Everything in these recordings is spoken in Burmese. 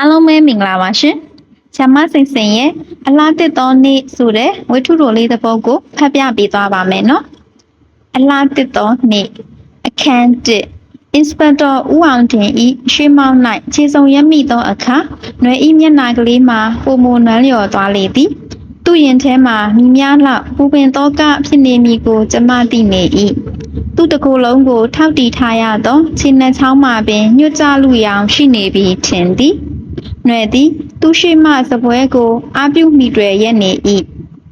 အားလုံးပဲမင်္ဂလာပါရှင်။ဆ iam မစိန်စိန်ရဲ့အလားတစ်သောနေ့ဆိုတဲ့ဝိထုတော်လေးတစ်ပုဒ်ကိုဖတ်ပြပေးသွားပါမယ်နော်။အလားတစ်သောနေ့အခန်းတစ်အင်စပက်တော်ဦးအောင်တင်ဤရွှေမောင်း၌ခြေစုံရက်မိသောအခါຫນွေဤမျက်နာကလေးမှာပုံမနွမ်းလျော်သွားလေသည်။သူ့ရင်ထဲမှာမိများလောက်ပူပင်သောကဖြစ်နေမည်ကိုကျမသိနေ၏။သူ့တစ်ကိုယ်လုံးကိုထောက်တီထားရသောခြေနှချောင်းမှာပင်ညွတ်ကြလူရောင်ရှိနေပြီထင်သည်။ ຫນွေသည် သူရှိမှစပွဲကိုအာပြုမိတွေရက်နေ၏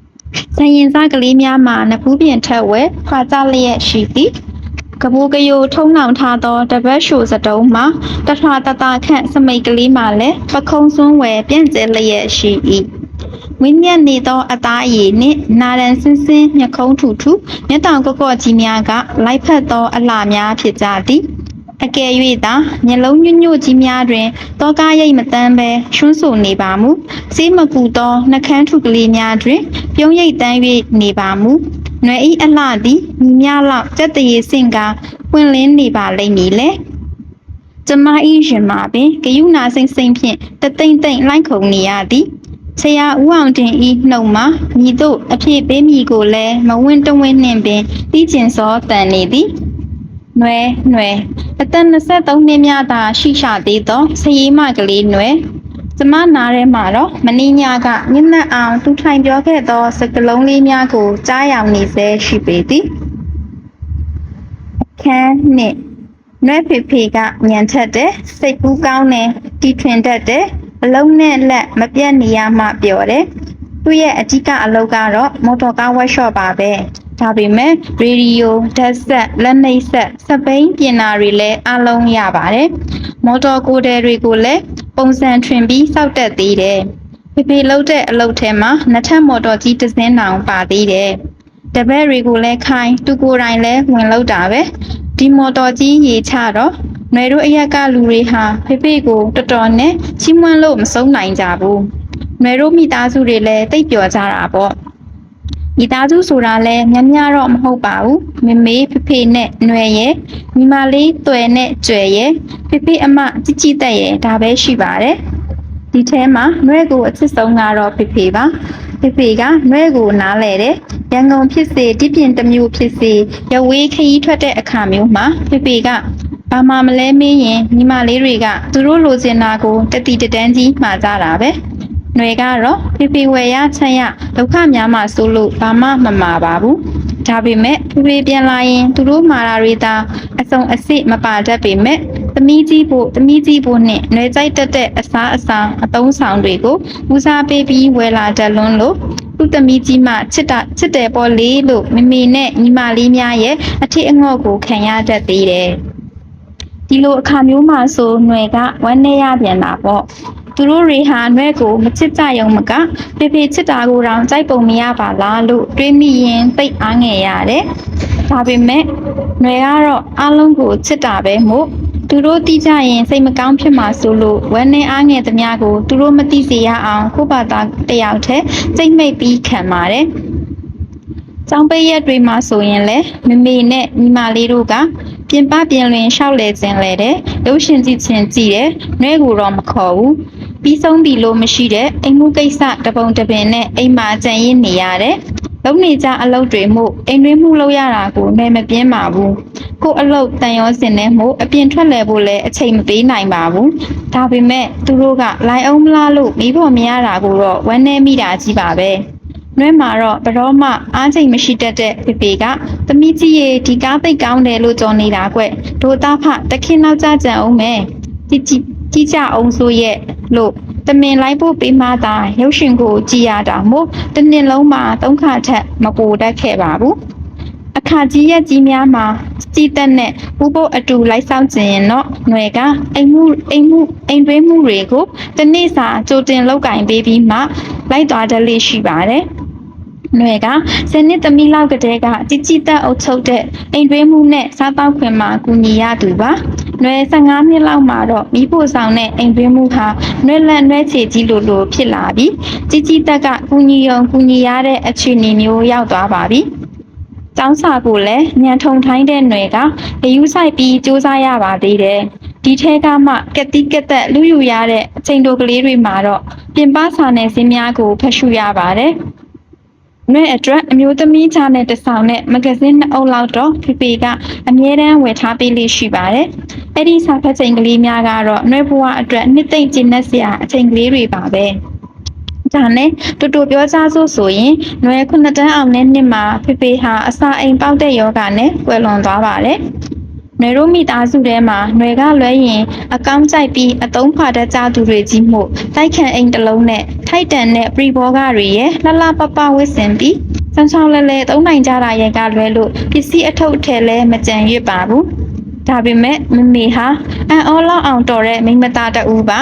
။ဆင်ရင်စားကလေးများမှာနဖူးပြင်ထက်ဝဲခွာကြလျက်ရှိသည်။ကပိုးကယိုထုံနှောင်ထားသောတပတ်ရှိုစတုံးမှာတထွာတတခန့်စမိတ်ကလေးမှလည်းပခုံးစွန်းဝဲပြန့်ကျဲလျက်ရှိ၏။ဝင်းမြတ်နေသောအသားအရည်နှင့်နာရန်ဆင်းဆင်းမျက်ခုံးထူထူမျက်တောင်ကော့ကော့ကြီးများကလိုက်ဖက်သောအလှများဖြစ်ကြသည် အကယ်၍သာမျက်လုံးညွတ်ညွတ်ကြီးများတွင်တောကားရိတ်မတန်းပဲရှွန်းဆိုနေပါမူစေးမကူသောနှကန်းထုကလေးများတွင် ပြုံးရိတ်တန်း၍နေပါမူနွယ်ဤအလှသည်မိများလောက်စက်တရေစင်ကပွင့်လင်းနေပါလိမ့်မည်လေကျမဤရင်မှာပင်ဂယုနာစိမ့်စိမ့်ဖြင့်တသိမ့်သိမ့်လိုက်ခုံနေရသည်ဆရာဦးအောင်တင်ဤနှုတ်မှာမိတို့အဖြစ်ပေးမိကိုလည်းမဝင်းတဝင်းနှင့်ပင်တီးကျင်စောတန်နေသည် နွယ်နွယ်အသက်23နှစ်များသာရှိရှာသေးသောဆရီမကလေးနွယ်ကျမနားထဲမှာတော့မင်းညကမျက်နှာအောင်သူထိုင်ပြောခဲ့သောစကလုံးလေးများကိုကြားရောင်နေစေရှိပေသည်အခန်းနှင့်နွဲ့ဖေဖေကညံထက်တယ်စိတ်ကူးကောင်းတယ်တီထွင်တတ်တယ်အလုံးနဲ့လက်မပြတ်နေရမှပျော်တယ်သူ့ရဲ့အကြီးကအလုပ်ကတော့မော်တော်ကားဝက်ရှော့ပါပဲ ဒါပေမဲ့ရေဒီယိုဓာတ်ဆက်လက်နှိပ်ဆက်စပိန်ပြင်နာတွေလည်းအလုံးရပါတယ်။မော်တော်ကိုယ်တယ်တွေကိုလည်းပုံစံထွင်ပြီးစောက်တက်သေးတယ်။ဖေဖေလောက်တဲ့အလုပ်ထဲမှာနှစ်ထပ်မော်တော်ကြီးတစ်စင်းတောင်ပါသေးတယ်။တပည့်တွေကိုလည်းခိုင်းသူကိုယ်တိုင်လည်းဝင်လောက်တာပဲ။ဒီမော်တော်ကြီးရေချတော့နွေတို့အရက်ကလူတွေဟာဖေဖေကိုတော်တော်နဲ့ချီးမွမ်းလို့မဆုံးနိုင်ကြဘူး။နွေတို့မိသားစုတွေလည်းတိတ်ပျော်ကြတာပေါ့။ မိသားစုဆိုတာလည်းများများတော့မဟုတ်ပါဘူးမမေဖေဖေနဲ့ຫນွေရဲ့ညီမလေးတွယ်နဲ့ကျွယ်ရဲ့ဖေဖေအမជីជីတက်ရဲ့ဒါပဲရှိပါတယ် ဒီထဲမှာနွဲကိုအချစ်ဆုံးကတော့ဖေဖေပါဖေဖေကနွဲကိုနားလဲတယ်ရန်ကုန်ဖြစ်စေတိပြင်တစ်မျိုးဖြစ်စေရဝေးခရီးထွက်တဲ့အခါမျိုးမှာဖေဖေကဘာမှမလဲမေးရင်ညီမလေးတွေကသူတို့လိုချင်တာကိုတတိတတန်းကြီးမှာကြတာပဲ ຫນွေကတော့ဖေဖေဝယ်ရချမ်းရဒုက္ခများမှဆိုလို့ဘာမှမမှာပါဘူးဒါပေမဲ့ဖေဖေပြန်လာရင်သူတို့မှာတာတွေသာအစုံအစစ်မပါတတ်ပေမဲ့ သမီးကြီးဖို့သမီးကြီးဖို့နဲ့နှွေကြိုက်တက်တဲ့အစားအစာအသုံးဆောင်တွေကိုဦးစားပေးပြီးဝယ်လာတတ်လွန်းလို့သူ့သမီးကြီးမှချစ်တာချစ်တယ်ပေါ်လေးလို့မမေနဲ့ညီမလေးများရဲ့အထစ်အငေါ့ကိုခံရတတ်သေးတယ်ဒီလိုအခါမျိုးမှဆိုຫນွေကဝမ်းနေရပြန်တာပေါ့ သူတို့တွေဟာနှွဲကိုမချစ်ကြရုံမကဖေဖေချစ်တာကိုတောင်ကြိုက်ပုံမရပါလားလို့တွေးမိရင်သိပ်အားငယ်ရတယ်။ဒါပေမဲ့နှွေကတော့အလုံးကိုချစ်တာပဲမို့သူတို့တိကြရင်စိတ်မကောင်းဖြစ်မှာဆိုလို့ဝမ်းနဲ့အားငယ်သမျှကိုသူတို့မသိစေရအောင်ကိုယ့်ဘာသာတယောက်တည်းစိတ်မိတ်ပြီးခံပါတယ်။ကျောင်းပိတ်ရက်တွေမှာဆိုရင်လေမမေနဲ့ညီမလေးတို့ကပြင်ပပြင်လွင်ရှောက်လေခြင်းလေတဲ့ရုပ်ရှင်ကြည့်ချင်းကြည့်တယ်။နှဲကိုတော့မခေါ်ဘူး။ ပြီးဆုံးပြီလို့မရှိတဲ့အိမ်မှုကိစ္စတပုံတပင်နဲ့အိမ်မှာကြံရင်းနေရတယ်။လုံနေကြအလုပ်တွေမှုအိမ်တွင်းမှုလုပ်ရတာကိုနယ်မပြင်းပါဘူး။ကို့အလုပ်တန်ရောစင်နဲ့မှုအပြင်ထွက်လဲဖို့လည်းအချိန်မပေးနိုင်ပါဘူး။ဒါပေမဲ့သူတို့ကလိုင်အောင်မလားလို့မိဖို့မရတာကိုတော့ဝမ်းနေမိတာကြီးပါပဲ။နွဲမှာတော့ဘရောမအားချိန်မရှိတတ်တဲ့ဖေဖေကသမီးကြီးရေဒီကားသိတ်ကောင်းတယ်လို့ကြော်နေတာကွဒိုသားဖတခင်နောက်ကြကြအောင်မယ်ကြည် ကြည်ကြည်ကြအောင်ဆိုရဲ့လို့တမင်လိုက်ဖို့ပေးမှသာရုပ်ရှင်ကိုကြည်ရတာမို့တစ်နှစ်လုံးမှာသုံးခါထက်မပိုတတ်ခဲ့ပါဘူးအခါကြီးရက်ကြီးများမှာကြည်တက်နဲ့ပူဖို့အတူလိုက်ဆောင်ခြင်းရင်တော့ຫນွေကအိမ်မှုအိမ်မှုအိမ်တွင်းမှုတွေကိုတစ်နေ့စာကြိုတင်လောက်ကင်ပေးပြီးမှလိုက်သွားတလေးရှိပါတယ် ။နှွေကဆယ်နှစ်သမီးလောက်ကတည်းကជីជីတက်အုပ်ချုပ်တဲ့အိမ်တွင်းမှုနဲ့စားတောက်ခွင်မှာကူညီရသူပါ။ နှွေ15နှစ်လောက်မှာတော့မိဖို့ဆောင်တဲ့အိမ်တွင်းမှုဟာနှွေလက်နှွေချေကြီးလိုလိုဖြစ်လာပြီးជីជីတက်ကကူညီရုံကူညီရတဲ့အခြေအနေမျိုးရောက်သွားပါပြီ။ကျောင်းစာကိုလည်းညံထုံထိုင်းတဲ့ຫນွေကဂယူးဆိုင်ပြီးစူးစမ်းရပါသေးတယ်။ ဒီထဲကမှကက်တိကက်သက်လူယူရတဲ့အချိန်တိုကလေးတွေမှာတော့ပြင်ပစာနယ်ဇင်းများကိုဖတ်ရှုရပါတယ်။ နှွဲအတွက်အမျိုးသမီးချာနဲ့တဆောင်နဲ့မဂဇင်းနှစ်အုပ်လောက်တော့ဖေဖေကအမြဲတမ်းဝယ်ထားပေးလေးရှိပါတယ်။အဲ့ဒီစာဖတ်ချိန်ကလေးများကတော့နှွဲဘဝအတွက်နှစ်သိမ့်ကျဉ်းစရာအချိန်ကလေးတွေပါပဲ။ဒါနဲ့တူတူပြောကြစို့ဆိုရင်နွယ်ခုနှစ်တန်းအောင်တဲ့နှစ်မှာဖေဖေဟာအစာအိမ်ပေါက်တဲ့ယောဂနဲ့ကွယ်လွန်သွားပါတယ်။ နွယ်တို့မိသားစုထဲမှာနွယ်ကလွဲရင်အကောင်းကြိုက်ပြီးအသုံးဖာတတ်ကြသူတွေကြီးမှုတိုက်ခန့်အိမ်တစ်လုံးနဲ့ထိုက်တန်တဲ့ပရိဘောဂတွေရဲ့လှလှပပဝစ်စင်ပြီးစမ်းချောင်းလဲလဲသုံးနိုင်ကြတာရဲ့ကလွဲလို့ပစ္စည်းအထုပ်ထဲလဲမကြံရွတ်ပါဘူး။ဒါပေမဲ့မမေဟာအန်အောလောက်အောင်တော်တဲ့မိန်းမသားတဦးပါ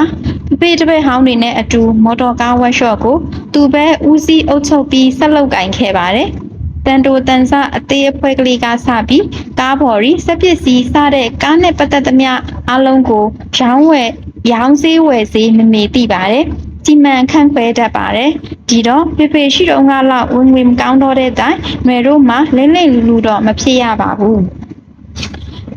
ဖဖေတပည့်ဟောင်းတွေနဲ့အတူမော်တော်ကားဝက်ရှော့ကိုသူပဲဦးစီးအုပ်ချုပ်ပြီးဆက်လုပ်ကင်ခဲ့ပါတယ် တန်တိုတန်ဆအသေးအဖွဲကလေးကစပြီးကားဘော်ရီစက်ပစ္စည်းစတဲ့ကားနဲ့ပတ်သက်သမျှအလုံးကိုရောင်းဝယ်ရောင်းစေးဝယ်စေးမမေသိပါတယ်ကြီးမှန်ခန့်ခွဲတတ်ပါတယ်ဒီတော့ဖေဖေရှိတော့ငါလောက်ဝင်ဝင်မကောင်းတော့တဲ့တိုင်ຫນွေတို့မှလိမ့်လိမ့်လူလူတော့မဖြစ်ရပါဘူး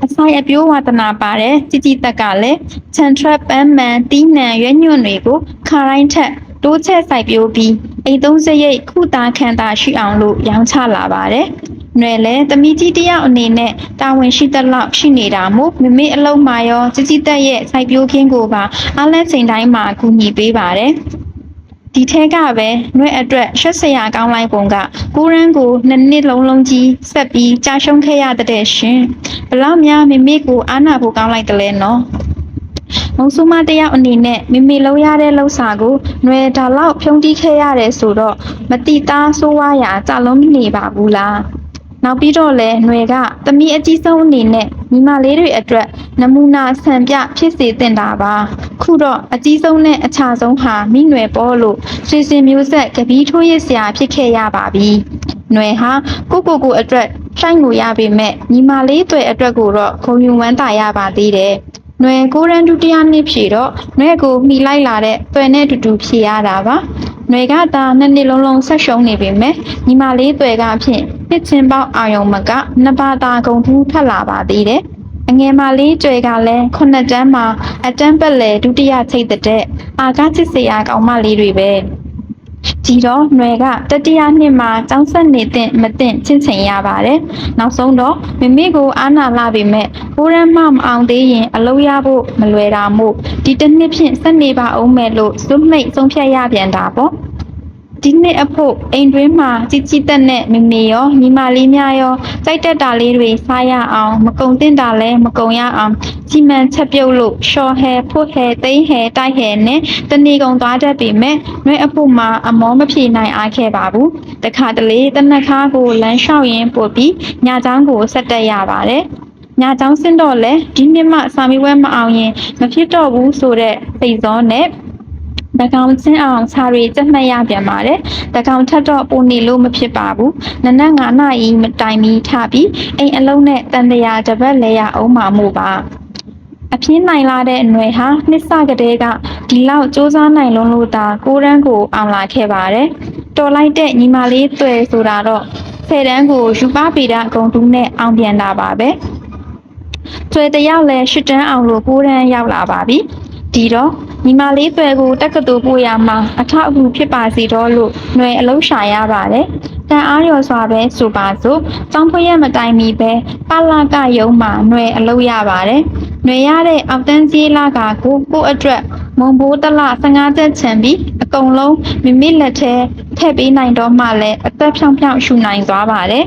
အဆိုင်အပြိုးဝါသနာပါတဲ့ជីជីတက်ကလည်းချန်ထရက်ပန်းမန်တီးနံရွက်ညွန့်တွေကိုခါတိုင်းထက် တိုးချက်စိုက်ပျိုးပြီးအိမ်သုံးစရိတ်ခုတာခန့်တာရှိအောင်လို့ရောင်းချလာပါတယ်။နယ်လဲသမီးကြီးတစ်ယောက်အနေနဲ့တာဝန်ရှိသလောက်ရှိနေတာမို့မမေအလုံးမာရောជីជីတက်ရဲ့စိုက်ပျိုးခင်းကိုပါအားလဲချိန်တိုင်းမှာကူညီပေးပါတယ်။ဒီထဲကပဲနှွဲအတွက်ရှက်စရာကောင်းလိုက်ပုံကကိုရန်းကိုနှစ်နှစ်လုံးလုံးကြီးဆက်ပြီးကြာရှုံးခဲ့ရတဲ့ရှင်ဘလောက်များမိမိကိုအားနာဖို့ကောင်းလိုက်တယ်လဲနော် မုံဆူမတယောက်အနေနဲ့မိမိလုံးရတဲ့လှုပ်စာကိုနှွဲဒါလောက်ဖြုံးတီးခဲ့ရတယ်ဆိုတော့မတိသားဆိုးဝါးရာကြာလုံးမနေပါဘူးလားနောက်ပြီးတော့လဲຫນွေကသမီးအကြီးဆုံးအနေနဲ့ညီမလေးတွေအတွက်နမူနာဆန်ပြဖြစ်စေတင်တာပါခုတော့အကြီးဆုံးနဲ့အခြားဆုံးဟာမိຫນွယ်ပေါ်လို့ဆွေစဉ်မျိုးဆက်ကပီးထိုးရစ်စရာဖြစ်ခဲ့ရပါပြီຫນွယ်ဟာကိုကိုကိုအတွက်ဆိုင်ကိုရပေမဲ့ညီမလေးတွေအတွက်ကိုတော့ဂုံယူဝမ်းသာရပါသေးတယ်။ နွယ်ကိုရန်ဒုတိယနှစ်ဖြေတော့နွဲကိုမိလိုက်လာတဲ့တွယ်နဲ့တူတူဖြေရတာပါ။နွယ်ကသာနှစ်နှစ်လုံးလုံးဆက်ရှုံးနေပေမဲ့ညီမလေးတွေကဖြင့်နှစ်ချင်းပေါက်အာယုံမကနှစ်ပါးသာဂုံထူးထက်လာပါသေးတယ်။အငယ်မလေးကျွဲကလည်းခုနှစ်တန်းမှာအတန်းပက်လေဒုတိယချိတ်တဲ့အာကချစ်စရာကောင်းမလေးတွေပဲ။ ကြီးတော့ຫນွယ်ကတတိယနှစ်မှာကျောင်းဆက်နေတဲ့မတင်ချင်းချင်ရပါတယ်။နောက်ဆုံးတော့မမေကိုအာနာလာပေမဲ့ဘိုးရမ်းမမအောင်သေးရင်အလုပ်ရဖို့မလွယ်တာမို့ဒီတစ်နှစ်ဖြင့်ဆက်နေပါအောင်မယ်လို့စွန့်မိတ်ဆုံးဖြတ်ရပြန်တာပေါ့။ ဒီနှစ်အဖို့အိမ်တွင်းမှာជីជីတက်နဲ့မမေရောညီမလေးများရောကြိုက်တက်တာလေးတွေစားရအောင်မကုံတင်တာလဲမကုံရအောင်ကြီးမှန်ချက်ပြုတ်လို့ရှော့ဟဲဖို့ဟဲသိန်းဟဲတိုက်ဟဲနဲ့တဏီကုံသွားတတ်ပေမဲ့နှွဲအဖို့မှာအမောမဖြေနိုင်အားခဲ့ပါဘူးတခါတလေတနက်ခါကိုလမ်းလျှောက်ရင်းပို့ပြီးညချောင်းကိုဆက်တက်ရပါတယ်ညာချောင်းစင်းတော့လဲဒီနှစ်မှစာမေးပွဲမအောင်ရင်မဖြစ်တော့ဘူးဆိုတဲ့စိတ်စောနဲ့ တကောင်ချင်းအောင်ခြာရီစက်မှတ်ရပြန်ပါတယ်တကောင်ထက်တော့ပိုနေလို့မဖြစ်ပါဘူးနနက်9နာရီမတိုင်မီထပြီးအိမ်အလုံးနဲ့တန်တရာတစ်ပတ်လဲရအောင်မှာမို့ပါအပြင်းနိုင်လာတဲ့အຫນွေဟာနှစ်စကတည်းကဒီလောက်စူးစမ်းနိုင်လုံးလို့သာကိုရန်းကိုအောင်လာခဲ့ပါတယ်တော်လိုက်တဲ့ညီမလေးတွေဆိုတာတော့ဆယ်တန်းကိုယူပပေတာအကုန်တူးနဲ့အောင်ပြန်တာပါပဲကျွဲတယောက်လဲရှစ်တန်းအောင်လို့ကိုရန်းရောက်လာပါပြီဒီတော့ ညီမလေးတွေကိုတက္ကသိုလ်ပို့ရမှာအထောက်အကူဖြစ်ပါစေတော့လို့ຫນွေအလုံးရှာရပါတယ်တန်အားရော်စွာပဲဆိုပါစို့ចောင်းဖွင့်ရမတိုင်မီပဲပလာကယုံမှာຫນွေအလုံးရပါတယ်ຫນွေရတဲ့အောက်တန်းကြီးလာကကိုကိုအတွက်မုံဘိုးတလ15ချက်ချန်ပြီးအကုန်လုံးမိမိလက်ထဲထည့်ပေးနိုင်တော့မှလည်းအသက်ဖြောင်းဖြောင်းရှူနိုင်သွားပါတယ်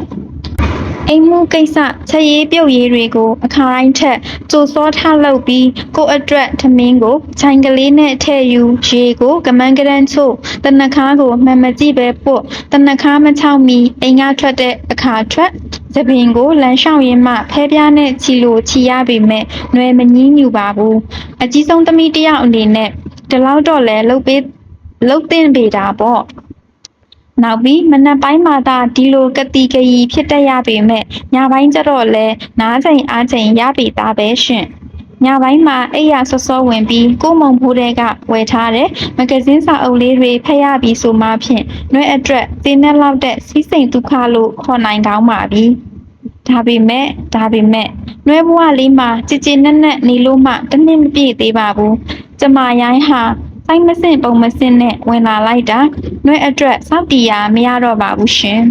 အိမ်မှုကိစ္စချက်ရေးပြုတ်ရေးတွေကိုအခါတိုင်းထက်ကြိုစောထားလုပ်ပြီးကိုယ့်အတွက်ထမင်းကိုခြိုင်ကလေးနဲ့ထည့်ယူရေကိုကမန်းကရန်ချို့တနခါကိုမှန်မကြည့်ပဲပို့တနခါမချောက်မီအိမ်ကထွက်တဲ့အခါထွက်သပင်ကိုလမ်းလျှောက်ရင်းမှဖဲပြားနဲ့ချီလိုချီရပေမဲ့ຫນွယ်မငင်းညူပါဘူးအကြီးဆုံးသမီးတစ်ယောက်အနေနဲ့ဒီလောက်တော့လဲလှုပ်ပေးလှုပ်တင်ပေတာပေါ့ နောက်ပြီးမနက်ပိုင်းမှာသာဒီလိုကတိကရီဖြစ်တတ်ရပေမဲ့ညပိုင်းကျတော့လဲနားချိန်အားချိန်ရပြီသားပဲရှင်ညပိုင်းမှာအိပ်ရဆော့ဆော့ဝင်ပြီးကိုမုံဖိုးတဲ့ကဝယ်ထားတဲ့မဂဇင်းစာအုပ်လေးတွေဖတ်ရပြီးဆိုမှဖြင့်နှွဲအတွက်သိနေလောက်တဲ့စီးစိမ်ဒုက္ခလို့ခေါ်နိုင်ကောင်းပါပြီဒါပေမဲ့ဒါပေမဲ့မနှွဲဘဝလေးမှာကြည်ကြည်နက်နက်နေလို့မှတစ်နှစ်မပြည့်သေးပါဘူးကျမရိုင်းဟာ ဆိုင်မစင်ပုံမစင်နဲ့ဝင်လာလိုက်တာနှွဲအတွက်စောက်တီယာမရတော့ပါဘူးရှင်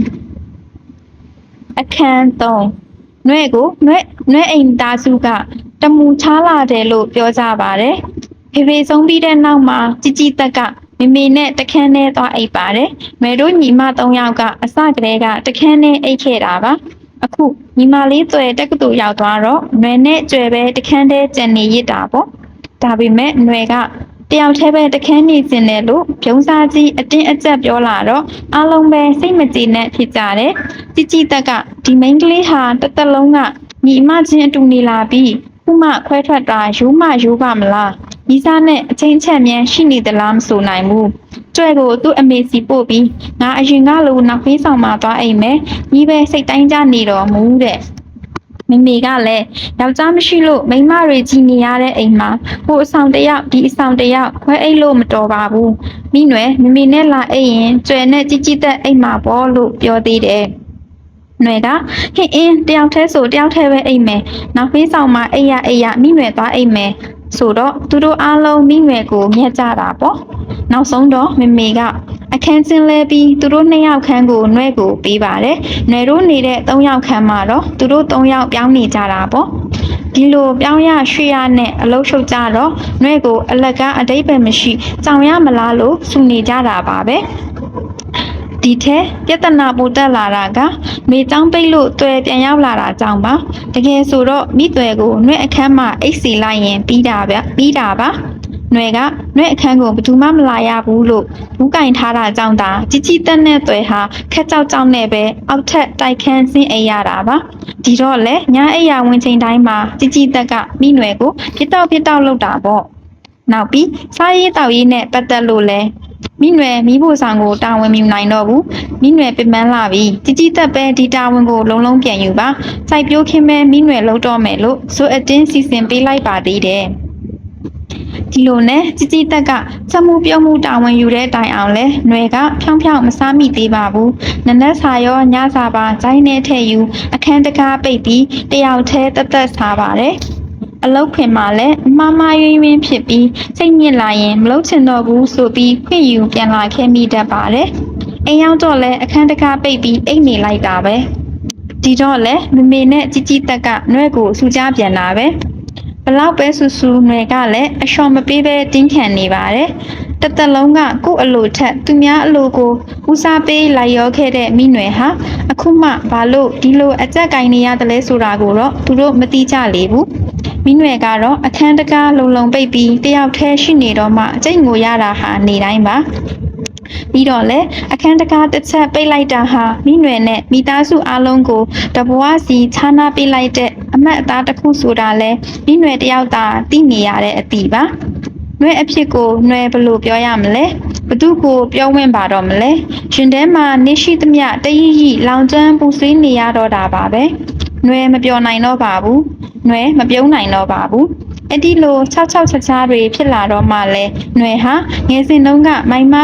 အခန်း3နှွဲကိုနှွဲနှွဲအိမ်သားစုကတမူချားလာတယ်လို့ပြောကြပါတယ်ဖေဖေဆုံးပြီးတဲ့နောက်မှာជីជីတက်ကမမေနဲ့တခန်းနဲ့သွားအိပ်ပါတယ်။မေတို့ညီမ၃ယောက်ကအစကတည်းကတခန်းနဲ့အိပ်ခဲ့တာပါ။အခုညီမလေးကျွဲတက္ကသိုလ်ရောက်သွားတော့နွယ်နဲ့ကျွဲပဲတခန်းထဲကျန်နေရစ်တာပေါ့။ဒါပေမဲ့နွယ်က တယောက်တည်းပဲတခန်းနေစင်တယ်လို့ပြုံးစားကြီးအတင်းအကျပ်ပြောလာတော့အားလုံးပဲစိတ်မကြည်နဲ့ဖြစ်ကြတယ်။ជីជីတက်ကဒီမိန်းကလေးဟာတစ်သက်လုံးကညီမချင်းအတူနေလာပြီးခုမှခွဲထွက်တာယူမယူပါမလား။ညီစားနဲ့အချင်းချက်မြန်ရှိနေသလားမဆိုနိုင်ဘူး။ကျွဲကိုသူ့အမေစီပို့ပြီးငါအရင်ကလိုနောက်ဖေးဆောင်มาသွားအိမ်မယ်။ညီပဲစိတ်တိုင်းကြနေတော့မူတဲ့။ မမေကလည်းယောက်ျားမရှိလို့မိန်းမတွေကြီးနေရတဲ့အိမ်မှာဟိုအဆောင်တစ်ယောက်ဒီအဆောင်တစ်ယောက်ခွဲအိတ်လို့မတော်ပါဘူး။မိနွယ်မမေနဲ့လာအိမ်ရင်ကျွဲနဲ့ជីជីသက်အိမ်မှာပေါ့လို့ပြောသေးတယ်။နွယ်ကဟင်းအင်းတယောက်တည်းဆိုတယောက်တည်းပဲအိမ်မယ်နောက်ဖေးဆောင်မှာအိပ်ရအိပ်ရမိနွယ်သွားအိမ်မယ်ဆိုတော့သူတို့အားလုံးမိနွယ်ကိုမြတ်ကြတာပေါ့နောက်ဆုံးတော့မမေက အခန်းစင်းလဲပြီးသူတို့နှစ်ယောက်ခန်းကိုနှွဲကိုပေးပါတယ်။နှွဲတို့နေတဲ့၃ယောက်ခန်းမှာတော့သူတို့၃ယောက်ပြောင်းနေကြတာပေါ့ဒီလိုပြောင်းရရွှေရနဲ့အလုတ်ရှုပ်ကြတော့နှွဲကိုအလက်ကားအတိတ်ပဲမရှိကြောင်ရမလားလို့စူနေကြတာပါပဲ။ဒီထဲပြဿနာပိုတက်လာတာကမေချောင်းပိတ်လို့တွယ်ပြန်ရောက်လာတာကြောင့်ပါတကယ်ဆိုတော့မိတွယ်ကိုနှွဲ့အခန်းမှာအိတ်စီလိုက်ရင်ပြီးတာဗျပြီးတာပါ နှွဲကနှွဲ့အခန်းကိုဘယ်သူမှမလာရဘူးလို့ဘူးကင်ထားတာကြောင့်ဒါជីជីတက်နဲ့တွယ်ဟာခက်ကြောက်ကြောက်နဲ့ပဲအောက်ထက်တိုက်ခန်းဆင်းအိပ်ရတာပါဒီတော့လေညာအိပ်ရဝင်ချိန်တိုင်းမှာជីជីတက်ကမိနွယ်ကိုပြစ်တော့ပြစ်တော့လုပ်တာပေါ့နောက်ပြီးစားရေးတောက်ရေးနဲ့ပတ်သက်လို့လဲမိနွယ်မိဖို့ဆောင်ကိုတာဝန်မယူနိုင်တော့ဘူးမိနွယ်ပြမန်းလာပြီជីជីတက်ပဲဒီတာဝန်ကိုလုံးလုံးပြန်ယူပါစိုက်ပျိုးခင်းမဲမိနွယ်လုံးတော့မယ်လို့ဆိုအတင်းစီစဉ်ပေးလိုက်ပါသေးတယ် ဒီလိုနဲ့ជីជីတက်ကစက်မှုပြုံးမှုတာဝန်ယူတဲ့တိုင်အောင်လဲຫນွယ်ကဖြောင်းဖြောင်းမစားမိသေးပါဘူးနနက်စာရောညစာပါဇိုင်းနဲ့ထည့်ယူအခန်းတကားပိတ်ပြီးတယောက်တည်းတက်တက်စားပါတယ်အလုတ်ခွင်မှာလည်းအမှားမှားယွင်းယွင်းဖြစ်ပြီးစိတ်ညစ်လာရင်မလုပ်ချင်တော့ဘူးဆိုပြီးခွင့်ယူပြန်လာခဲ့မိတတ်ပါတယ်။အိမ်ရောက်တော့လည်းအခန်းတကားပိတ်ပြီးအိတ်နေလိုက်တာပဲ။ဒီတော့လည်းမမေနဲ့ជីជីတက်ကနှွဲ့ကိုစူကြပြန်လာပဲ။ ဘလောက်ပဲဆူဆူနှွယ်ကလည်းအလျှော်မပေးပဲတင်းခံနေပါတယ်။တစ်သက်လုံးကကို့အလိုထက်သူများအလိုကိုဦးစားပေးလိုက်ရောခဲ့တဲ့မိနွယ်ဟာအခုမှဘာလို့ဒီလိုအကြက်ကင်နေရတယ်လဲဆိုတာကိုတော့သူတို့မသိကြလေဘူး။မိနွယ်ကတော့အခန်းတကားလုံလုံပိတ်ပြီးတယောက်တည်းရှိနေတော့မှအကျိတ်ငိုရတာဟာနေတိုင်းပါ။ ပြီးတော့လေအခန်းတကားတစ်ချက်ပိတ်လိုက်တာဟာမိနွယ်နဲ့မိသားစုအလုံးကိုတဘွားစီခြားနာပေးလိုက်တဲ့အမတ်အသားတစ်ခုဆိုတာလဲမိနွယ်တယောက်သာသိနေရတဲ့အတီပါ။နွဲအဖြစ်ကိုနွဲဘလို့ပြောရမလဲဘသူကိုပြောဝင်ပါတော့မလဲရှင်ထဲမှာနေရှိသမျှတရရိလောင်ကျွမ်းပူဆွေးနေရတော့တာပါပဲနွဲမပြောနိုင်တော့ပါဘူးနွဲမပြုံးနိုင်တော့ပါဘူး အဲ့ဒီလို66ချာချာတွေဖြစ်လာတော့မှလဲနွယ်ဟာငယ်စဉ်တုန်းကမိုင်မ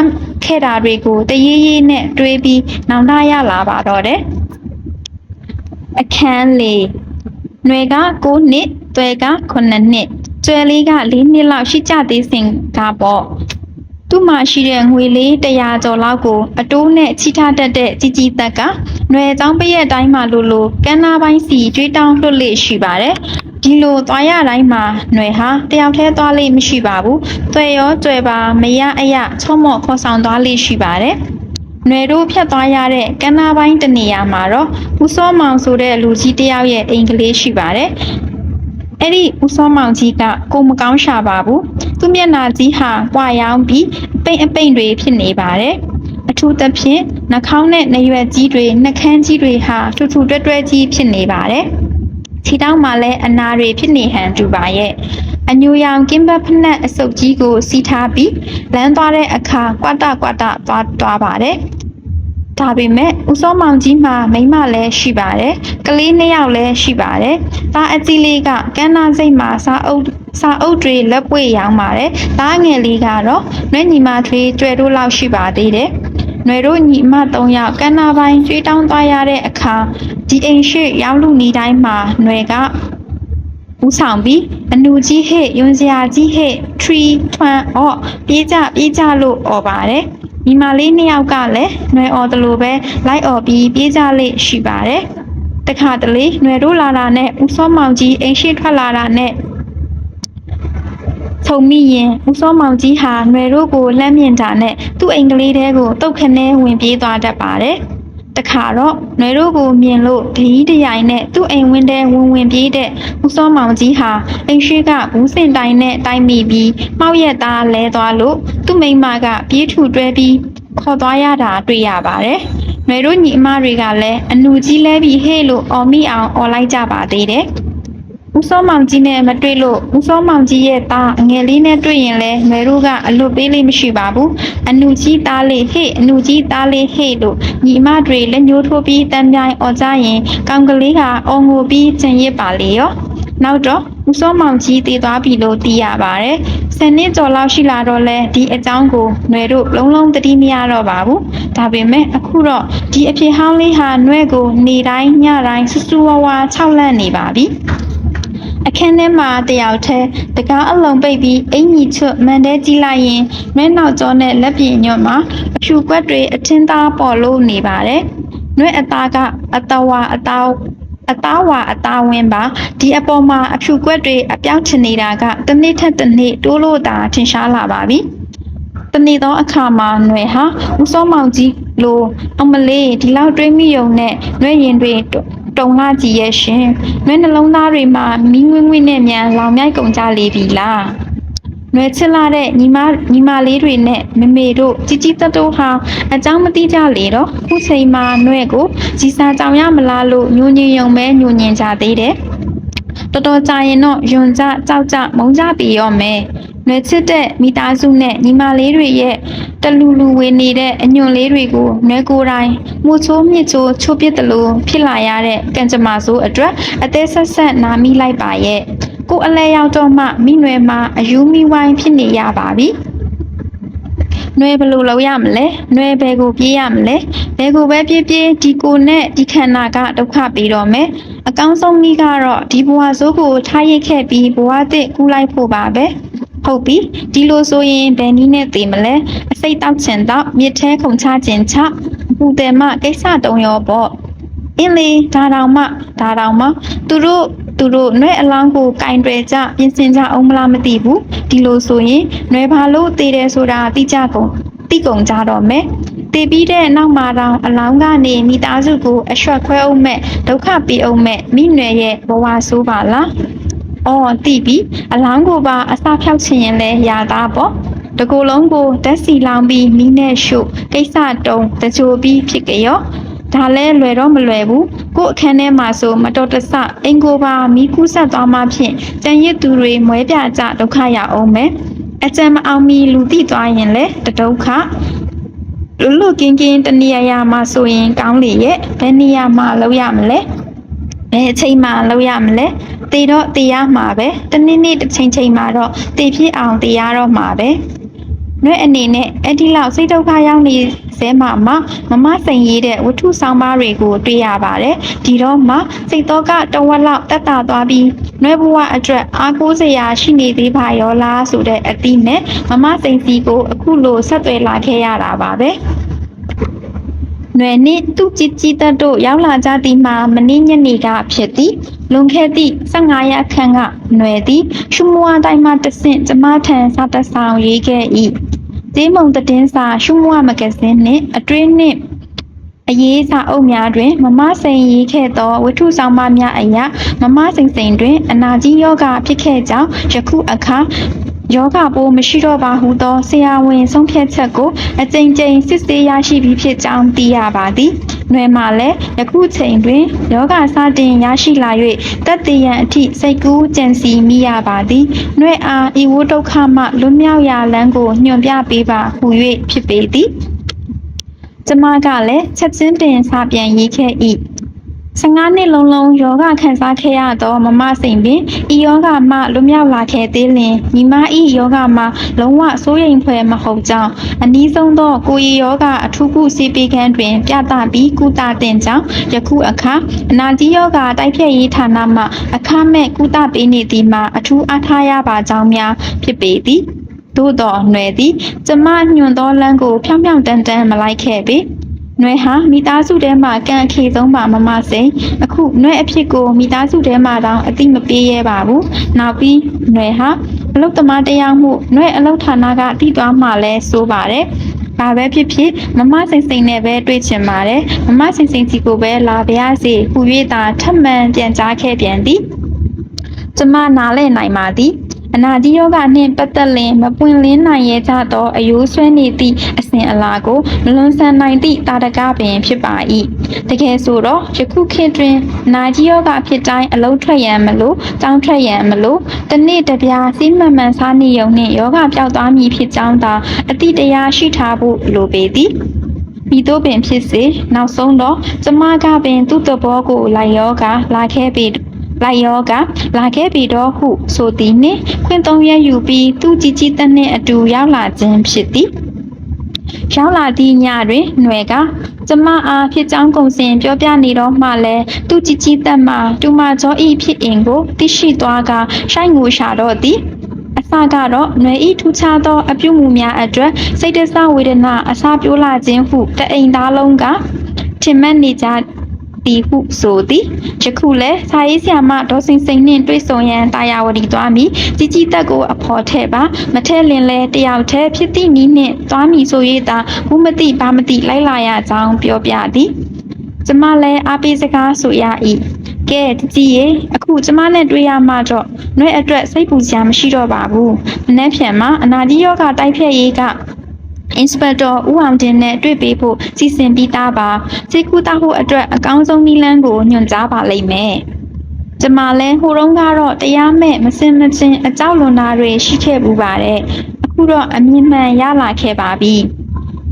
ခဲ့တာတွေကိုတရေးရေးနဲ့တွေးပြီးနောင်တရလာပါတော့တယ်အခန်းလေးနွယ်က9နှစ်သွဲက9နှစ်ကျွဲလေးက4နှစ်လောက်ရှိကြသေးစဉ်ကပေါ့ သူ့မှာရှိတဲ့ငွေလေး100ကျော်လောက်ကိုအတိုးနဲ့ချိထားတတ်တဲ့ជីជីသက်ကຫນွယ်ချောင်းပရက်တိုင်းမှာလိုလိုကန်းနာပိုင်းစီကျွေးတောင်းလွတ်လေရှိပါတယ်ဒီလိုသွားရတိုင်းမှာຫນွယ်ဟာတယောက်တည်းသွားလိမ့်မရှိပါဘူး။တွေ့ရောတွေ့ပါမရအရချုံမော့ခေါ်ဆောင်သွားလိမ့်ရှိပါတယ်။ຫນွယ်တို့ဖြတ်သွားရတဲ့ကန်းနာပိုင်းတနေရာမှာတော့ဦးစောမောင်ဆိုတဲ့လူကြီးတစ်ယောက်ရဲ့အိမ်ကလေးရှိပါတယ်။ အဲ့ဒီဦးစောမောင်ကြီးကကိုမကောင်းရှာပါဘူး။သူ့မျက်နှာကြီးဟာပွာရောင်းပြီးအပိန်အပိန်တွေဖြစ်နေပါတယ်။အထူးသဖြင့်နှာခေါင်းနဲ့နှရွက်ကြီးတွေနှာခမ်းကြီးတွေဟာထူထူတွဲတွဲကြီးဖြစ်နေပါတယ်။ခြေထောက်မှာလည်းအနာတွေဖြစ်နေဟန်တူပါရဲ့အညူရောင်ကင်းဘတ်ဖနက်အစုပ်ကြီးကိုစီးထားပြီးလမ်းသွားတဲ့အခါကွာတကွာတသွားသွားပါတယ် ဒါပေမဲ့ဦးစောမောင်ကြီးမှာမိမလည်းရှိပါတယ်ကလေးနှစ်ယောက်လည်းရှိပါတယ်သားအကြီးလေးကကန်းနာစိတ်မှာစာအုပ်စာအုပ်တွေလက်ပွေရောင်းပါတယ်သားငယ်လေးကတော့နှွဲ့ညီမထွေးကျွဲတို့လောက်ရှိပါသေးတယ်နွေတို့ညီမ၃ယောက်ကန်းနာပိုင်းကျွေးတောင်းသွားရတဲ့အခါဒီအိမ်ရှိရောက်လူနီတိုင်းမှာနွေကဦးဆောင်ပြီးအနူကြီးဟဲ့ယွန်စရာကြီးဟဲ့ထရီထွန်အော့ပြေးကြပြေးကြလို့អော်ပါတယ် မိမလေးနှစ်ယောက်ကလည်းနှွယ်အော်တလို့ပဲလိုက်အော်ပြီးပြေးကြလေရှိပါတယ်တခါတလေနှွယ်တို့လာတာနဲ့ဦးစောမောင်ကြီးအိမ်ရှိထွက်လာတာနဲ့ထုံမိရင်ဦးစောမောင်ကြီးဟာနှွယ်တို့ကိုလှမ်းမြင်တာနဲ့သူ့အိမ်ကလေးတဲကိုတုတ်ခနဲဝင်ပြေးသွားတတ်ပါတယ်။ တခါတော့နွေတို့ကိုမြင်လို့ဂီးတရိုင်နဲ့သူ့အိမ်ဝင်းထဲဝင်ဝင်ပြေးတဲ့ဦးစောမောင်ကြီးဟာအိမ်ရှိကဘူးစင်တိုင်နဲ့တိုက်မိပြီးမောက်ရက်သားလဲသွားလို့သူ့မိမကပြေးထူတွဲပြီးခေါ်သွားရတာတွေ့ရပါတယ်။နွေတို့ညီအမတွေကလည်းအနူကြီးလဲပြီးဟေ့လို့အော်မိအောင်အော်လိုက်ကြပါသေးတယ်။ ဦးစောမောင်ကြီးနဲ့မတွေ့လို့ဦးစောမောင်ကြီးရဲ့သားအငယ်လေးနဲ့တွေ့ရင်လဲຫນွယ်တို့ကအလွတ်ပေးလေးမရှိပါဘူး။အနူကြီးသားလေးဟေ့အနူကြီးသားလေးဟေ့လို့ညီအမတွေလက်ညှိုးထိုးပြီးတမ်းပြိုင်អော်ကြရင်ကောင်ကလေးကအော်ငိုပြီးကျင်ရစ်ပါလေရော။နောက်တော့ဦးစောမောင်ကြီးတည်သွားပြီလို့သိရပါတယ်။ဆယ်နှစ်ကျော်လောက်ရှိလာတော့လဲဒီအကြောင်းကိုຫນွယ်တို့လုံးလုံးသတိမရတော့ပါဘူး။ဒါပေမဲ့အခုတော့ဒီအဖြစ်ဟောင်းလေးဟာຫນွဲကိုနေတိုင်းညတိုင်းစူးစူးဝါးဝါခြောက်လန့်နေပါပြီ။ အခန်းထဲမှာတယောက်တည်းတကားအလုံးပိတ်ပြီးအင်ကြီးချွတ်မန်တဲကြည့်လိုက်ရင်မဲနောက်ကျောနဲ့လက်ပြညွတ်မှာအဖြူကွက်တွေအထင်းသားပေါ်လို့နေပါတယ်။နှွဲအသားကအတဝါအသားအသားဝါအသားဝင်းပါဒီအပေါ်မှာအဖြူကွက်တွေအပြောက်ချနေတာကတစ်နေ့ထက်တစ်နေ့တိုးလို့တာထင်ရှားလာပါပြီ။တနေ့သောအခါမှာຫນွယ်ဟာဦးစောမောင်ကြီးလိုအမလေးဒီလောက်တွေးမိယုံနဲ့ຫນွယ်ရင်တွေ တုံလာကြည့်ရဲ့ရှင်။နှွဲနှလုံးသားတွေမှာမီးဝင်းဝင်းနဲ့မြန်လောင်မြိုက်ကုန်ကြလေပြီလား။နှွဲချစ်လာတဲ့ညီမညီမလေးတွေနဲ့မမေတို့ជីជីတတိုးဟာအကြောင်းမသိကြလေတော့ခုချိန်မှာနှွဲကိုကြီးစားကြောင်ရမလားလို့ညှို့ညင်ယုံပဲညှို့ညင်ကြသေးတယ်။တော်တော်ကြာရင်တော့ယွန်ကြကြောက်ကြမုန်းကြပြီရောမယ်။ နှွေချစ်တဲ့မိသားစုနဲ့ညီမလေးတွေရဲ့တလူလူဝေနေတဲ့အညွန့်လေးတွေကိုနှွေကိုယ်တိုင်မှုချိုးမြစ်ချိုးချိုးပစ်တယ်လို့ဖြစ်လာရတဲ့ကံကြမ္မာဆိုးအတွက်အသေးဆက်ဆက်နာမိလိုက်ပါရဲ့ကိုအလဲရောက်တော့မှမိနွယ်မှာအယူမိဝိုင်းဖြစ်နေရပါပြီ။နှွဲဘယ်လိုလုပ်ရမလဲနှွဲဘယ်ကိုပြေးရမလဲဘယ်ကိုပဲပြေးပြေးဒီကိုနဲ့ဒီခန္ဓာကဒုက္ခပြီးတော့မယ်အကောင်းဆုံးနည်းကတော့ဒီဘဝဆိုးကိုထားရိတ်ခဲ့ပြီးဘဝသစ်ကူးလိုက်ဖို့ပါပဲ ဟုတ်ပြီဒီလိုဆိုရင်ဘယ်နည်းနဲ့သိမလဲအစိတ်တောက်ချင်တော့မြစ်ထဲခုန်ချခြင်းချပူတယ်မကိစ္စတုံရောပေါ့အင်းလေဒါတောင်မှဒါတောင်မှသူတို့သူတို့နှွဲအလောင်းကိုကင်တွယ်ကြပြင်ဆင်ကြအောင်မလားမသိဘူးဒီလိုဆိုရင်နှွဲဘာလို့တည်တယ်ဆိုတာသိကြကုန်သိကုန်ကြတော့မယ်တည်ပြီးတဲ့နောက်မှာတော့အလောင်းကနေမိသားစုကိုအရွက်ခွဲအောင်မဲ့ဒုက္ခပေးအောင်မဲ့မိနွယ်ရဲ့ဘဝဆိုးပါလား အော်တိပြီအလောင်းကိုပါအစာဖြောက်ချင်ရင်လဲရသားပေါ့တကူလုံးကိုဓာတ်စီလောင်ပြီးမိနဲ့ရှုပ်ကိစ္စတုံးတကြိုပြီးဖြစ်ကြရောဒါလဲလွယ်တော့မလွယ်ဘူးကို့အခန်းထဲမှာဆိုမတော်တဆအင်ကိုပါမိကူးဆက်သွားမှဖြင့်တန်ရစ်သူတွေမွဲပြကြဒုက္ခရအောင်မယ်အကျံမအောင်မီလူတိသွားရင်လဲတဒုက္ခလူလူကင်းကင်းတနေရာရာမှာဆိုရင်ကောင်းလေရဲ့ဘယ်နေရာမှာလောက်ရမလဲဘယ်အချိန်မှလောက်ရမလဲ တည်တော့တည်ရမှာပဲတနေ့နေ့တစ်ချိန်ချိန်မှာတော့တည်ဖြစ်အောင်တည်ရတော့မှာပဲနှွဲအနေနဲ့အဲ့ဒီလောက်စိတ်ဒုက္ခရောက်နေစဲမှာမှမမစိန်ရေးတဲ့ဝတ္ထုဆောင်ပါတွေကိုတွေ့ရပါတယ်ဒီတော့မှစိတ်တော့ကတဝက်လောက်တက်တာသွားပြီးနှွဲဘဝအတွက်အားကိုးစရာရှိနေသေးပါရောလားဆိုတဲ့အသည့်နဲ့မမစိန်စီကိုအခုလိုဆက်သွယ်လာခဲ့ရတာပါပဲ နွယ်နှင့်သူကြည်ကြည်တက်တို့ရောက်လာကြသည်မှာမင်းညနေကဖြစ်သည်လွန်ခဲ့သည့်15ရက်ခန့်ကနွယ်သည်ရှုမွားတိုင်းမှတဆင့်ကျမထံစာတဆောင်ရေးခဲ့၏ဒေးမုံတည်င်းစာရှုမွားမဂဇင်းနှင့်အတွင်းနှင့်အရေးစာအုပ်များတွင် မမစိန်ရေးခဲ့သောဝတ္ထုဆောင်မများအရာမမစိန်စိန်တွင် အနာကြီးယောဂဖြစ်ခဲ့ကြောင်းယခုအခါ ယောဂပိုးမရှိတော့ပါဟုသောဆရာဝန်ဆုံးဖြတ်ချက်ကိုအကြိမ်ကြိမ်စစ်ဆေးရရှိပြီးဖြစ်ကြောင်းသိရပါသည်။နှွယ်မှလည်းယခုချိန်တွင်ယောဂစတင်ရရှိလာ၍တက်တည်ရန်အထိစိတ်ကူးကြံစီမိရပါသည်။နှွယ်အားဤဝဒုက္ခမှလွတ်မြောက်ရာလမ်းကိုညွှန်ပြပေးပါဟု၍ဖြစ်ပေသည်။ကျမကလည်းချက်ချင်းပင်စာပြန်ရေးခဲ့၏ 15နှစ်လုံးလုံးယောဂခံစားခဲ့ရသောမမစိန်ပင်ဤယောဂမှလွတ်မြောက်လာခဲ့သေးလျင်မိမဤယောဂမှလုံးဝစိုးရိမ်ဖွယ်မဟုတ်ကြောင်းအနည်းဆုံးသောကိုယ်ရယောဂအထူးကုစီပေခန်းတွင် ပြသပြီးကုသတင်ကြောင်းယခုအခါအနာကြီးယောဂတိုက်ဖြတ်ရေးဌာနမှအခမဲ့ကုသပေးနေသည်မှာအထူးအားထားရပါကြောင်းများဖြစ်ပေသည်သို့တော်ຫນွယ်သည် ကျမညွန်သောလမ်းကိုဖြောင်းဖြောင်းတန်းတန်းမလိုက်ခဲ့ပေ။ နှွဲဟာမိသားစုထဲမှာကံအခြေဆုံးပါမမစိန်အခုနှွဲအဖြစ်ကိုမိသားစုထဲမှာတောင်အတိမပေးရဲပါဘူးနောက်ပြီးနှွဲဟာအလုတ်သမားတရားမှုနှွဲအလုတ်ဌာနကတည်သွားမှလဲဆိုပါတယ်ဘာပဲဖြစ်ဖြစ်မမစိန်စိန်နဲ့ပဲတွေ့ချင်ပါတယ်မမစိန်စိန်စီကိုပဲလာပါရစေဟူ၍သာထပ်မံပြန်ကြားခဲ့ပြန်သည်ကျမနားလဲနိုင်ပါသည် အနာဒီယောဂနှင့်ပတ်သက်လင်မပွင့်လင်းနိုင်ရကြသောအယိုးဆွဲနေသည့်အစဉ်အလာကိုမလွန်ဆန်နိုင်သည့်တာတကပင်ဖြစ်ပါ၏တကယ်ဆိုတော့ယခုခေတ်တွင်အနာကြီးယောဂဖြစ်တိုင်းအလုံးထွက်ရန်မလို့တောင်းထွက်ရန်မလို့တနေ့တစ်ပြားစီးမှန်မှန်စားနေုံနှင့်ယောဂပျောက်သွားမည်ဖြစ်ကြောင်းသာအတိတရားရှိထားဖို့လိုပေသည်မိတို့ပင်ဖြစ်စေနောက်ဆုံးတော့ကျမကပင်သူ့သဘောကိုလိုက်ရောကလာခဲ့ပြီ လိုက်ရောကလာခဲ့ပြီတော့ဟုဆိုသည်နှင့်ခွင့်သုံးရက်ယူပြီးသူ့ကြီးကြီးတနှင့်အတူရောက်လာခြင်းဖြစ်သည်ရောက်လာသည့်ညတွင်ຫນွယ်ကကျမအားဖြစ်ကြောင်းကုန်စင်ပြောပြနေတော့မှလဲသူကြည်ကြည်တက်မှတူမကျော်ဤဖြစ်အင်ကိုသိရှိသွားကရှိုက်ငူရှာတော့သည်အစကတော့ຫນွယ်ဤထူးခြားသောအပြုမူများအတွက်စိတ်တဆဝေဒနာအစာပြိုးလာခြင်းဟုတအိမ်သားလုံးကထင်မှတ်နေကြ တီဟုဆိုသည်ယခုလဲစာရေးဆရာမဒေါ်စင်စိန်နှင့်တွေ့ဆုံရန်တာယာဝတီသွားမည်ជីជីတက်ကိုအဖော်ထဲ့ပါမထဲ့လင်လဲတယောက်တည်းဖြစ်သည့်နီးနှင့်သွားမည်ဆို၍သာဘူးမသိဘာမသိလိုက်လာရကြောင်းပြောပြသည်ကျမလည်းအားပေးစကားဆိုရ၏ကဲတကြီးရေအခုကျမနဲ့တွေ့ရမှတော့နှွဲအတွက်စိတ်ပူစရာမရှိတော့ပါဘူးမနှက်ဖြန်မှာအနာဒီယောဂတိုက်ဖြတ်ရေးက အင်စပက်တော်ဦးအောင်တင်နဲ့တွေ့ပေးဖို့စီစဉ်ပြီးသားပါစိတ်ကူးတာဖို့အတွက်အကောင်းဆုံးနည်းလမ်းကိုညွှန်ကြားပါလိမ့်မယ်ကျမလဲဟိုတုန်းကတော့တရားမဲ့မစင်မချင်းအကြောက်လွန်တာတွေရှိခဲ့ပူပါတယ်အခုတော့အမြင်မှန်ရလာခဲ့ပါပြီ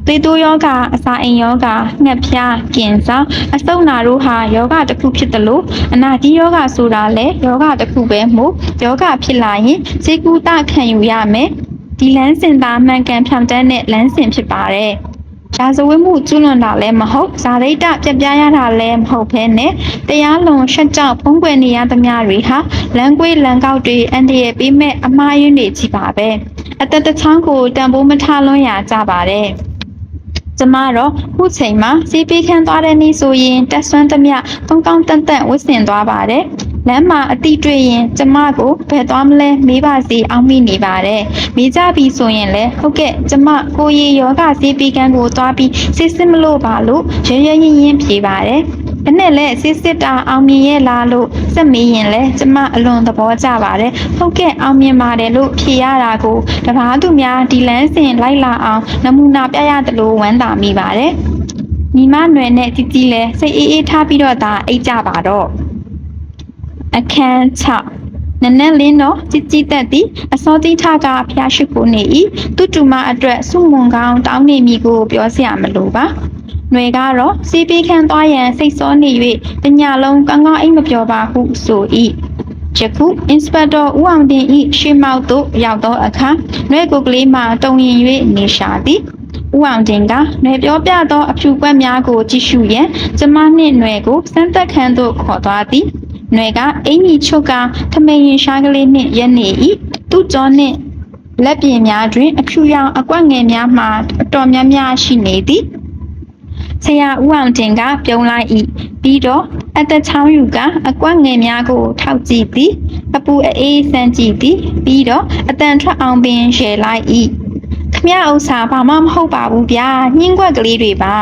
သေတိုးယောဂအစာအိမ်ယောဂငှက်ဖျားကင်ဆာအဆုတ်နာတို့ဟာယောဂတစ်ခုဖြစ်တယ်လို့အနာတိယောဂဆိုတာလည်းယောဂတစ်ခုပဲမို့ယောဂဖြစ်လာရင်စေကူတခံယူရမယ် ဒီလမ်းစဉ်သားမှန်ကန်ဖြောင့်တန်းတဲ့လမ်းစဉ်ဖြစ်ပါတယ်။ရာဇဝတ်မှုကျူးလွန်တာလည်းမဟုတ်ဇာတိတပြပြရတာလည်းမဟုတ်ဘဲနဲ့တရားလွန်ရှက်ကြောက်ဖုံးကွယ်နေရသမျှတွေဟာလမ်းကွေးလမ်းကောက်တွေအန်တရယ်ပေးမဲ့အမှားယွင်းတွေကြီးပါပဲ။အသက်တစ်ချောင်းကိုတန်ဖိုးမထားလွန်းရကြပါတယ်။ကျမတော့ခုချိန်မှာစီးပေးခန်းသွားတဲ့နေ့ဆိုရင်တက်ဆွမ်းသမျှကောင်းကောင်းတန်တန်ဝတ်ဆင်သွားပါတယ်။ လမ်းမှာအတိတွေ့ရင်ကျမကိုဘယ်သွားမလဲမေးပါစီအောင်မိနေပါတယ်မေးကြပြီဆိုရင်လဲဟုတ်ကဲ့ကျမကိုရီယောဂဆေးပီးကန်းကိုသွားပြီးစစ်စစ်မလို့ပါလို့ရရရင်ရင်ဖြေပါတယ်ဘယ်နဲ့လဲစစ်စစ်တာအောင်မြင်ရဲ့လားလို့စက်မေးရင်လဲကျမအလွန်သဘောကျပါတယ်ဟုတ်ကဲ့အောင်မြင်ပါတယ်လို့ဖြေရတာကိုတပားသူများဒီလန်းစင်လိုက်လာအောင်နမူနာပြရတယ်လို့ဝမ်းသာမိပါတယ်ညီမနွယ်နဲ့ជីជីလဲစိတ်အေးအေးထားပြီးတော့ဒါအိတ်ကြပါတော့ အခန်း6နနက်လင်းတော့ကြည်ကြည်တက်သည်အစောတိထကဖျားရှိခိုးနေ၏သူတူမအတွက်စုမွန်ကောင်းတောင်းနေမိကိုပြောစရာမလိုပါຫນွေကတော့စီးပေးခန်းသွားရန်စိတ်စောနေ၍တညလုံးကောင်းကောင်းအိမ်မပြောပါဟုဆို၏ယခုအင်စပက်တော်ဦးအောင်တင်၏ရှေ့မောက်သို့ရောက်သောအခါနှွဲကိုကလေးမှတုံရင်၍နေရှာသည်ဦးအောင်တင်ကနှွေပြောပြသောအဖြူကွက်များကိုကြည့်ရှုရန်ကျမနှင့်နှွေကိုစမ်းသက်ခန်းသို့ခေါ်သွားသည် နွယ်ကအင်ကြီးချုပ်ကထမင်းရင်ရှားကလေးနှင့်ရက်နေ၏သူ့ကြောနှင့်လက်ပြင်များတွင် အဖြူရောင်အကွက်ငယ်များမှအတော်များများရှိနေသည်ဆရာဦးအောင်တင်ကပြုံးလိုက်၏ပြီးတော့အသက်ချောင်းယူကအကွက်ငယ်များကိုထောက်ကြည့်သည်အပူအေးဆန်းကြည့်သည်ပြီးတော့အတန်ထွက်အောင်ပင်ရှယ်လိုက်၏ခမရဥစ္စာဘာမှမဟုတ်ပါဘူးဗျာညှင်းကွက်ကလေးတွေပါ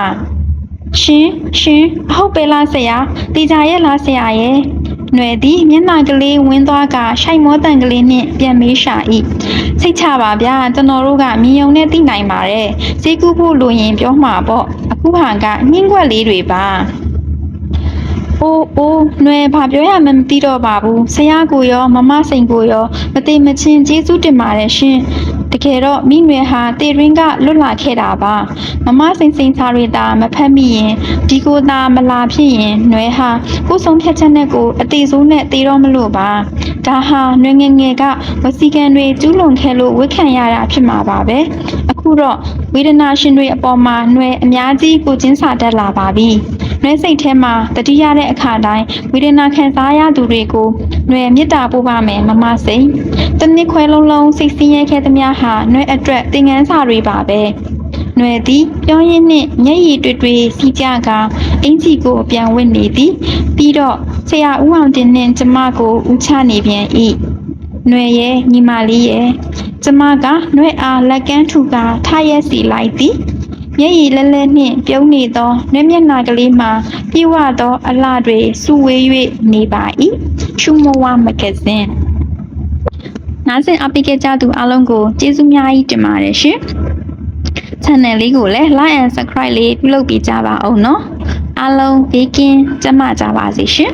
ရှင်ရှင်အဟုတ်ပဲလားဆရာတေချာရဲ့လားဆရာရဲ့။ ။နှွယ်သည်မျက်နှာကလေးဝင်းသွားကရှိုက်မောတန်ကလေးနှင့်ပြန်မေးရှာ၏။စိတ်ချပါဗျာကျွန်တော်တို့ကမြင်ုံနဲ့သိနိုင်ပါတယ်။ဈေးကူးဖို့လိုရင်ပြောမှာပေါ့။အခုဟာကနှင်းခွက်လေးတွေပါ။အိုးအိုးຫນွယ်ဘာပြောရမှမသိတော့ပါဘူးဆရာကိုရောမမစိန်ကိုရောမသိမချင်းကျေးဇူးတင်ပါတယ်ရှင် တကယ်တော့မိနွယ်ဟာတေရင်းကလွတ်လာခဲ့တာပါမမစိန်စိန်စာတွေတာမဖတ်မိရင်ဒီကိုသာမလာဖြစ်ရင်နွယ်ဟာကိုယ်ဆုံးဖြတ်ချက်နဲ့ကိုအသေးဆုံးနဲ့တေတော့မလို့ပါဒါဟာနွယ်ငယ်ငယ်ကဝစီကံတွေကျူးလွန်ခဲ့လို့ဝတ်ခံရတာဖြစ်မှာပါပဲအခုတော့ဝေဒနာရှင်တွေအပေါ်မှာနွယ်အများကြီးကိုချင်းစာတတ်လာပါပြီနွယ်စိတ်ထဲမှာတတိယတဲ့အခါတိုင်းဝေဒနာခံစားရသူတွေကိုနွယ်မေတ္တာပို့ပါမယ်မမစိန် တနစ်ခွဲလုံးလုံးစိတ်ဆင်းရဲခဲ့သမျှဟာနွယ်အတွက်သင်ခန်းစာတွေပါပဲနွယ်သည်ပြောရင်းနှင့်မျက်ရည်တွေ့တွေ့စီးကြကအင်ကြီးကိုပြန်ဝင့်နေသည်ပြီးတော့ဆရာဦးအောင်တင်နှင့်ကျမကိုဦးချနေပြန်၏နွယ်ရဲ့ညီမလေးရဲ့ကျမကနွယ်အားလက်ကမ်းထူကာထားရက်စီလိုက်သည်မျက်ရည်လဲလဲနှင့်ပြုံးနေသောနှမျက်နှာကလေးမှာပြေဝသော အလှတွေစုဝေး၍နေပါ၏ရှုမဝမဂ္ဂဇင်း နားဆင်အပိကကြသူအားလုံးကိုကျေးဇူးများကြီးတင်ပါတယ်ရှင် channel လေးကိုလည်း like and subscribe လေးပြုလုပ်ပေးကြပါအောင်နော်အားလုံးဘေးကင်းကျန်းမာကြပါစေရှင်